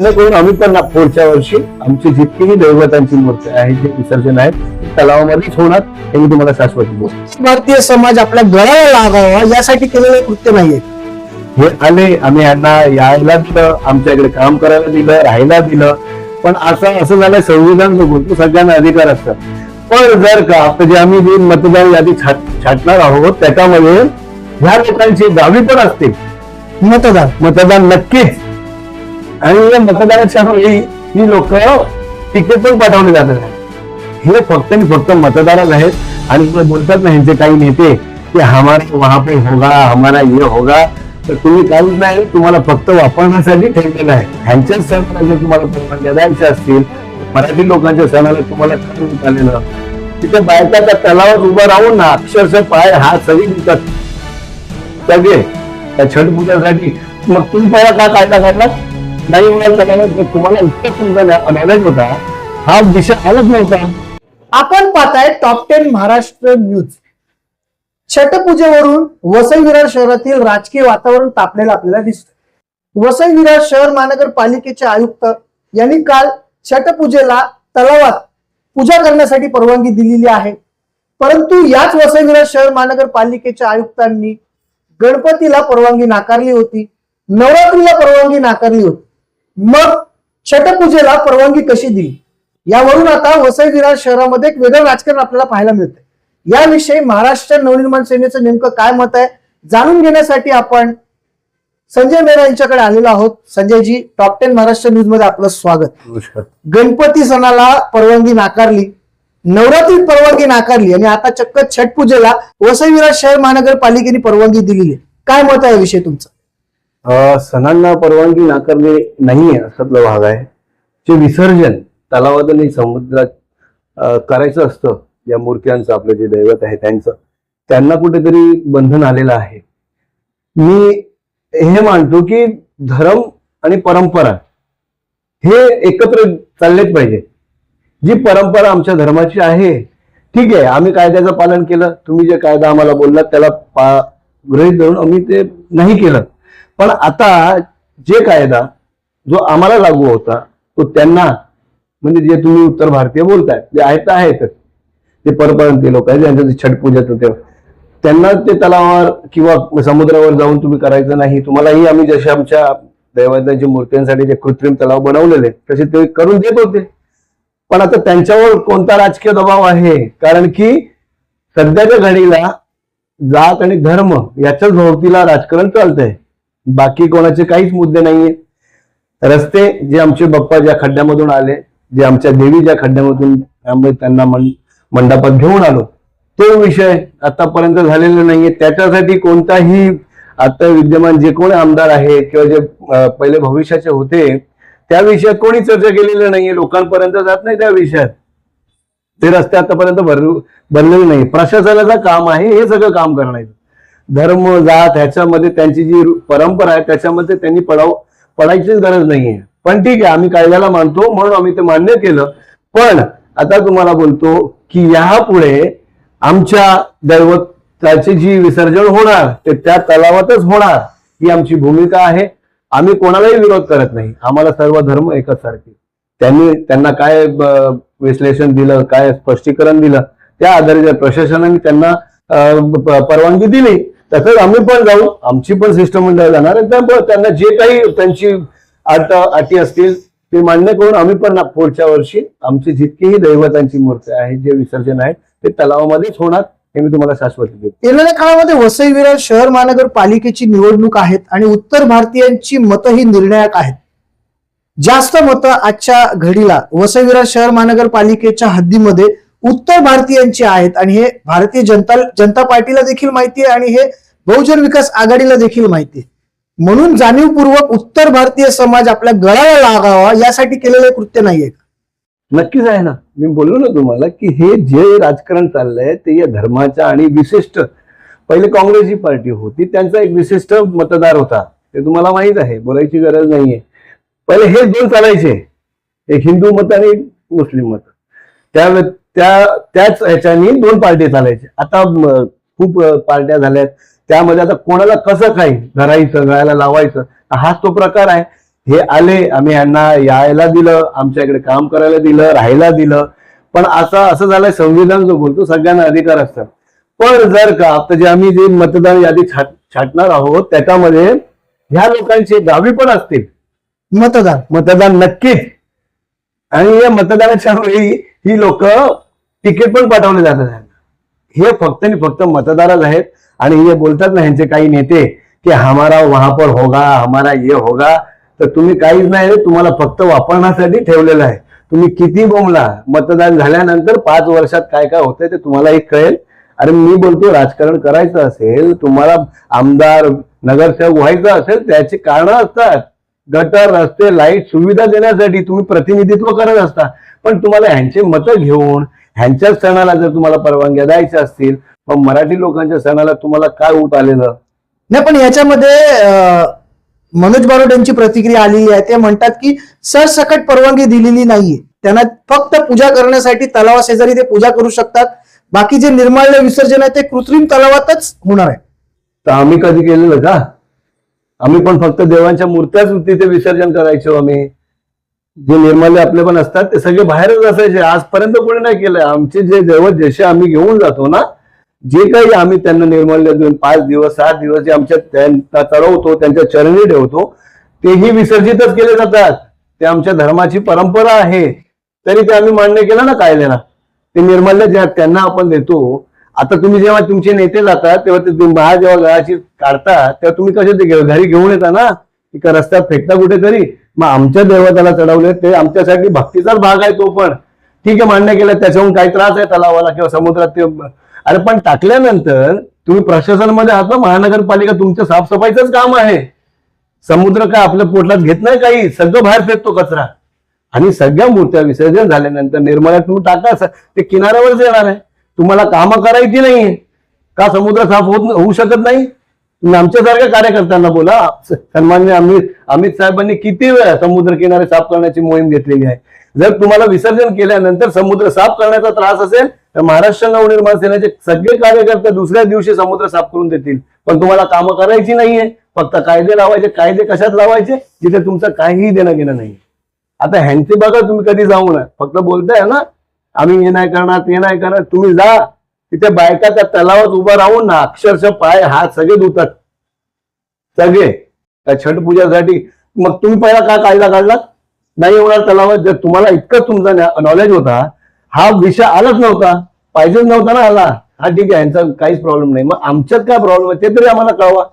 न करून आम्ही पण पुढच्या वर्षी आमची जितकीही दैवतांची मूर्ती आहे जे विसर्जन आहे तलावामध्येच होणार हे मी तुम्हाला शाश्वती भारतीय समाज आपल्या गळाला लागावा यासाठी केलेलं कृत्य नाहीये. हे आले आम्ही यांना यायला दिलं आमच्या इकडे काम करायला दिलं राहायला दिलं. पण असं असं झालं संविधान बघून तो सगळ्यांना अधिकार असतात. पण जर का आता जे आम्ही जी मतदार यादी छाट- छाटणार आहोत त्याच्यामध्ये ह्या लोकांची गावी पण असतील. मतदार मतदान नक्कीच. आणि या मतदानाच्या वेळी ही लोक तिकीट पण पाठवले जातात. हे फक्त आणि फक्त मतदारच आहेत. आणि ते बोलतात ना ह्यांचे काही नेते की हमारा वहा पे होगा हमारा ये होगा. तर तुम्ही काहीच नाही तुम्हाला फक्त वापरण्यासाठी ठेवलेलं आहे. ह्यांच्याच सणाला जर तुम्हाला परवानग्या द्यायच्या असतील मराठी लोकांच्या सणाला तुम्हाला ठरवून आलेलं तिथे बायका त्या तलावात उभं राहून ना अक्षरशः पाय हात सगळी दिसतात सगळे त्या छठ पूजासाठी. मग तुम्ही पहिला का कायदा काढला? नाही म्हणाल तुम्हाला इतका होता हा दिशा आलाच नव्हता. आपण पाहताय टॉप टेन महाराष्ट्र न्यूज छटपूजेवरून वसई विरार शहरातील राजकीय वातावरण तापलेलं आपल्याला दिसतं वसई विरार शहर महानगरपालिकेचे आयुक्त यांनी काल छटपूजेला तलावात पूजा करण्यासाठी परवानगी दिलेली आहे. परंतु याच वसई विरार शहर महानगरपालिकेच्या आयुक्तांनी गणपतीला परवानगी नाकारली होती. नवरात्रीला परवानगी नाकारली होती. मग छटपूजेला परवानगी कशी दिली? यावरून आता वसई विरार शहरामध्ये एक वेगळं राजकारण आपल्याला पाहायला मिळतंय. याविषयी महाराष्ट्र नवनिर्माण सेनेचं नेमकं काय मत आहे जाणून घेण्यासाठी आपण संजय मेहरा यांच्याकडे आलेलो आहोत. संजयजी टॉप टेन महाराष्ट्र न्यूजमध्ये आपलं स्वागत. गणपती सणाला परवानगी नाकारली नवरात्रीत परवानगी नाकारली आणि आता चक्क छठ पूजेला वसई विरार शहर महानगरपालिकेने परवानगी दिलेली आहे. काय मत आहे विषय तुमचं? सणांना परवानगी नाकारणे नाहीये असातला भाग आहे. जे विसर्जन तलावात आणि समुद्रात करायचं असतं या मूर्त्यांचं आपलं जे दैवत आहे त्यांचं त्यांना कुठेतरी बंधन आलेलं आहे. मी हे मानतो की धर्म आणि परंपरा हे एकत्र चाललेच पाहिजे. जी परंपरा आमच्या धर्माची आहे ठीक आहे आम्ही कायद्याचं पालन केलं तुम्ही जे कायदा आम्हाला बोललात त्याला पा गृहीत धरून आम्ही ते नाही केलं. पण आता जे कायदा जो आम्हाला लागू होता तो त्यांना म्हणजे जे तुम्ही उत्तर भारतीय बोलताय ते आहेत ते आहेत जे परप्रांतीय लोक आहेत ज्यांचं छठ पूजाचं होते त्यांना ते तलावावर किंवा समुद्रावर जाऊन तुम्ही करायचं नाही तुम्हालाही आम्ही जसे आमच्या दैवतांच्या मूर्त्यांसाठी जे कृत्रिम तलाव बनवलेले तसे ते करून देत होते. पण आता त्यांच्यावर कोणता राजकीय दबाव आहे? कारण की सध्याच्या घडीला जात आणि धर्म याच्याच भोवतीला राजकारण चालतंय. बाकी कोणाचे काहीच मुद्दे नाहीये. रस्ते जे आमचे बाप्पा ज्या खड्ड्यामधून आले जे आमच्या देवी ज्या खड्ड्यामधून त्यामुळे त्यांना मंडपात घेऊन आलो तो विषय आतापर्यंत झालेला नाहीये. त्याच्यासाठी कोणताही आता विद्यमान जे कोण आमदार आहे किंवा जे पहिले भविष्याचे होते त्या विषयात कोणी चर्चा केलेली नाहीये. लोकांपर्यंत जात नाही त्या विषयात. ते रस्ते आतापर्यंत भर भरलेले नाही प्रशासनाचं काम आहे हे सगळं काम करण्याचं. धर्म जात ह्याच्यामध्ये त्यांची जी परंपरा आहे त्याच्यामध्ये त्यांनी पडाव पडायचीच गरज नाहीये. पण ठीक आहे आम्ही कायद्याला मानतो म्हणून आम्ही ते मान्य केलं. पण आता तुम्हाला बोलतो की यापुढे आमच्या दैवताचे जी विसर्जन होणार ते त्या तलावातच होणार ही आमची भूमिका आहे. आम्ही कोणालाही विरोध करत नाही. आम्हाला सर्व धर्म एकच सारखे त्यांनी त्यांना काय विश्लेषण दिलं काय स्पष्टीकरण दिलं त्या आधारे प्रशासनाने त्यांना परवानगी दिली. तसंच आम्ही पण जाऊ. आमची पण शिष्टमंडळ जाणार त्यामुळे त्यांना जे काही त्यांची अट अटी असतील ते मान्य करून आम्ही पण ना पुढच्या वर्षी आमची जितकीही दैवतांची मूर्ती आहे जे विसर्जन आहे ते तलावामध्येच होणार हे मी तुम्हाला शाश्वत देतो. येणाऱ्या काळामध्ये वसई विरार शहर महानगरपालिकेची निवडणूक आहेत आणि उत्तर भारतीयांची मतं ही निर्णायक आहेत. जास्त मतं आजच्या घडीला वसई विरार शहर महानगरपालिकेच्या हद्दीमध्ये उत्तर भारतीयांची आहेत. आणि हे भारतीय जनता जनता पार्टीला देखील माहिती आहे आणि हे बहुजन विकास आघाडीला देखील माहिती आहे. म्हणून जाणीवपूर्वक उत्तर भारतीय समाज आपल्या गळाला लागावा यासाठी केलेलं कृत्य नाहीये नक्कीच आहे ना. मी बोललो ना तुम्हाला की हे जे राजकारण चाललंय ते या धर्माच्या आणि विशिष्ट पहिले काँग्रेस ही पार्टी होती त्यांचा एक विशिष्ट मतदार होता. ते तुम्हाला माहीत आहे बोलायची गरज नाहीये. पहिले हे दोन चालायचे. एक हिंदू मत आणि मुस्लिम मत. त्या त्या त्याच ह्याच्यानी दोन पार्टी चालायचे. आता खूप पार्ट्या झाल्यात. त्यामध्ये आता कोणाला कसं काय धरायचं गळायला लावायचं हाच तो प्रकार आहे. हे आले आम्ही यांना यायला दिलं आमच्या इकडे काम करायला दिलं राहायला दिलं. पण आता असं झालंय संविधान जो बोलतो सगळ्यांना अधिकार असतात. पण जर का आता जे आम्ही जे मतदान यादी छाट छाटणार आहोत त्याच्यामध्ये ह्या लोकांचे गावी पण असतील. मतदार मतदान नक्कीच आणि या मतदानाच्या वेळी ही लोक तिकीट पण पाठवले जातात. हे फक्त आणि फक्त मतदारच आहेत. आणि हे बोलतात ना ह्यांचे काही नेते की हमारा वहां पर होगा हमारा ये होगा. तर तुम्ही काहीच नाही तुम्हाला फक्त वापरण्यासाठी ठेवलेलं आहे. तुम्ही किती बोंबला मतदान झाल्यानंतर पाच वर्षात काय काय होतंय ते तुम्हाला एक कळेल. अरे मी बोलतो राजकारण करायचं असेल तुम्हाला आमदार नगरसेवक व्हायचं असेल त्याची कारणं असतात. गटर रस्ते लाइट सुविधा देण्यासाठी तुम्ही प्रतिनिधित्व करत असता. पण तुम्हाला ह्यांचे मतं घेऊन ह्यांच्याच सणाला जर तुम्हाला परवानग्या द्यायच्या असतील मग मराठी लोकांच्या सणाला तुम्हाला काय उत आलेलं? नाही पण याच्यामध्ये मनोज बारोड यांची प्रतिक्रिया आलेली आहे. ते म्हणतात की सरसकट परवानगी दिलेली नाहीये. त्यांना फक्त पूजा करण्यासाठी तलावा शेजारी ते पूजा करू शकतात. बाकी जे निर्माल्य विसर्जन आहे ते कृत्रिम तलावातच होणार आहे. तर आम्ही कधी केलेलं का? आम्ही पण फक्त देवांच्या मूर्त्याच तिथे विसर्जन करायचो आम्ही. जे निर्माल्य आपले पण असतात ते सगळे बाहेरच असायचे. आजपर्यंत कोणी नाही केलंय. आमचे जे दैवत जसे आम्ही घेऊन जातो ना जे काही आम्ही त्यांना निर्माल्य देऊन पाच दिवस सात दिवस जे आमच्या त्यांना चढवतो त्यांच्या चरणी ठेवतो तेही विसर्जितच केले जातात. ते आमच्या धर्माची परंपरा आहे. तरी ते आम्ही मान्य केलं ना कायद्याला ते निर्माल्य ज्या त्यांना आपण देतो. आता तुम्ही जेव्हा तुमचे नेते जातात तेव्हा ते महा जेव्हा गळाची काढतात तेव्हा तुम्ही कसे ते घरी घेऊन येता ना? की रस्त्यात फेकता कुठेतरी. मग आमच्या देवताला चढवले ते आमच्यासाठी भक्तीचाच भाग आहे तो पण. ठीक आहे मान्य केलं त्याच्याहून काही त्रास आहे तलावाला किंवा समुद्रात ते अरे पण टाकल्यानंतर तुम्ही प्रशासनामध्ये आहात ना महानगरपालिका तुमच्या साफसफाईचंच काम आहे. समुद्र काय आपल्या पोटलात घेत नाही काही सगळं बाहेर फेकतो कचरा. आणि सगळ्या मूर्त्या विसर्जन झाल्यानंतर निर्मळ्यात तुम्ही टाका ते किनाऱ्यावरच येणार आहे. तुम्हाला कामं करायची नाहीये. का समुद्र साफ होत होऊ शकत नाही? तुम्ही आमच्यासारख्या कार्यकर्त्यांना बोला. सन्मान्य अमित अमित साहेबांनी किती वेळा समुद्र किनारे साफ करण्याची मोहीम घेतलेली आहे. जर तुम्हाला विसर्जन केल्यानंतर समुद्र साफ करण्याचा त्रास असेल तर महाराष्ट्र नवनिर्माण सेनेचे सगळे कार्यकर्ते दुसऱ्या दिवशी समुद्र साफ करून देतील. पण तुम्हाला कामं करायची नाहीये. फक्त कायदे लावायचे. कायदे कशात लावायचे? जिथे तुमचं काहीही देणं घेणं नाही आता ह्यांचे बघा तुम्ही कधी जाऊ नये. फक्त बोलताय ना आम्ही हे नाही करणार ते नाही करणार. तुम्ही जा. तिथे बायका त्या तलावात उभं राहून ना अक्षरशः पाय हात सगळे धुतात सगळे. त्या छठ पूजासाठी. मग तुम्ही पहिला का कायदा काढलात नाही होणार तलावात. जर तुम्हाला इतकं तुमचा नॉलेज होता हा विषय आलाच नव्हता. पाहिजेच नव्हता ना आला. हा ठीक आहे यांचा काहीच प्रॉब्लेम नाही. मग आमच्यात काय प्रॉब्लेम आहे ते तरी आम्हाला कळवा.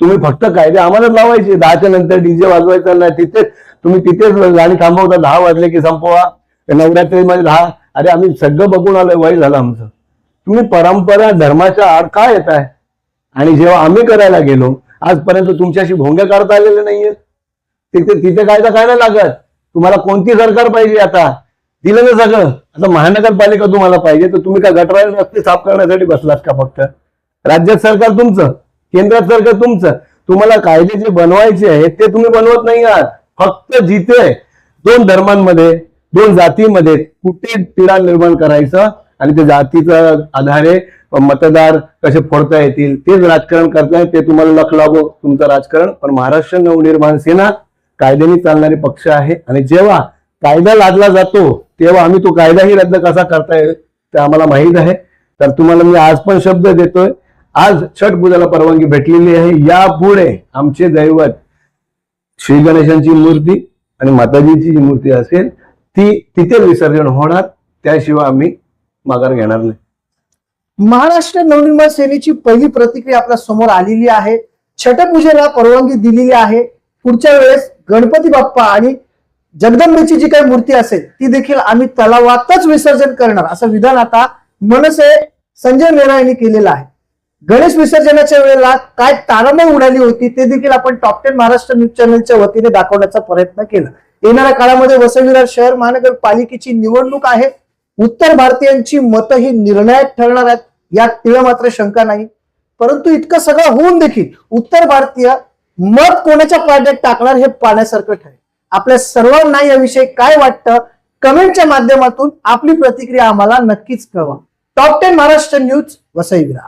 तुम्ही फक्त कायदे आम्हालाच लावायचे. दहाच्या नंतर डीजे वाजवायचा नाही तिथेच तुम्ही तिथेच गाणी थांबवता. दहा वाजले की संपवा. नवरात्रीमध्ये दहा अरे आम्ही सगळं बघून आलोय वय झालं आमचं. तुम्ही परंपरा धर्माच्या आड का येत आहे आणि जेव्हा आम्ही करायला गेलो आजपर्यंत तुमच्याशी भोंग्या काढता आलेले नाहीये. तिथे तिथे कायदा काय नाही लागत तुम्हाला कोणती सरकार पाहिजे आता? दिलं ना सगळं. आता महानगरपालिका तुम्हाला पाहिजे तर तुम्ही काय गटरा रस्ते साफ करण्यासाठी बसलात का फक्त? राज्यात सरकार तुमचं केंद्रात सरकार तुमचं. तुम्हाला कायदे जे बनवायचे आहेत ते तुम्ही बनवत नाही आहात. फक्त जिथे दोन धर्मांमध्ये दोन जातीमध्ये कुठे तिढा निर्माण करायचं आणि त्या जातीच्या आधारे मतदार कसे फोडता येतील तेच राजकारण करताय ते तुम्हाला लख लागो तुमचं राजकारण. पण महाराष्ट्र नवनिर्माण सेना कायद्याने चालणारे पक्ष आहे आणि जेव्हा कायदा लादला जातो तेव्हा आम्ही तो कायदाही रद्द कसा करता येईल ते आम्हाला माहीत आहे. तर तुम्हाला मी आज पण शब्द देतोय. आज छठ पूजाला परवानगी भेटलेली आहे. यापुढे आमचे दैवत श्री गणेशांची मूर्ती आणि माताजीची जी मूर्ती असेल ती तिथे विसर्जन होणार त्याशिवाय आम्ही माघार घेणार नाही. महाराष्ट्र नवनिर्माण सेनेची पहिली प्रतिक्रिया आपल्यासमोर आलेली आहे. छटपूजेला परवानगी दिलेली आहे. पुढच्या वेळेस गणपती बाप्पा आणि जगदंबेची जी काही मूर्ती असेल ती देखील आम्ही तलावातच विसर्जन करणार असं विधान आता मनसे संजय मेहरा यांनी केलेलं आहे. गणेश विसर्जनाच्या वेळेला काय तारांबळ उडाली होती ते देखील आपण टॉप टेन महाराष्ट्र न्यूज चॅनलच्या वतीने दाखवण्याचा प्रयत्न केला. येणाऱ्या काळामध्ये वसई शहर महानगरपालिकेची निवडणूक आहे. उत्तर भारतीयांची मतं ही निर्णायक ठरणार आहेत. यात तिळ मात्र शंका नाही. परंतु इतकं सगळं होऊन देखील उत्तर भारतीय मत कोणाच्या पाड्यात टाकणार हे पाहण्यासारखं ठरेल. आपल्या सर्वांना याविषयी काय वाटतं? कमेंटच्या माध्यमातून आपली प्रतिक्रिया आम्हाला नक्कीच कळवा. Top ten Maharashtra news वसईविरा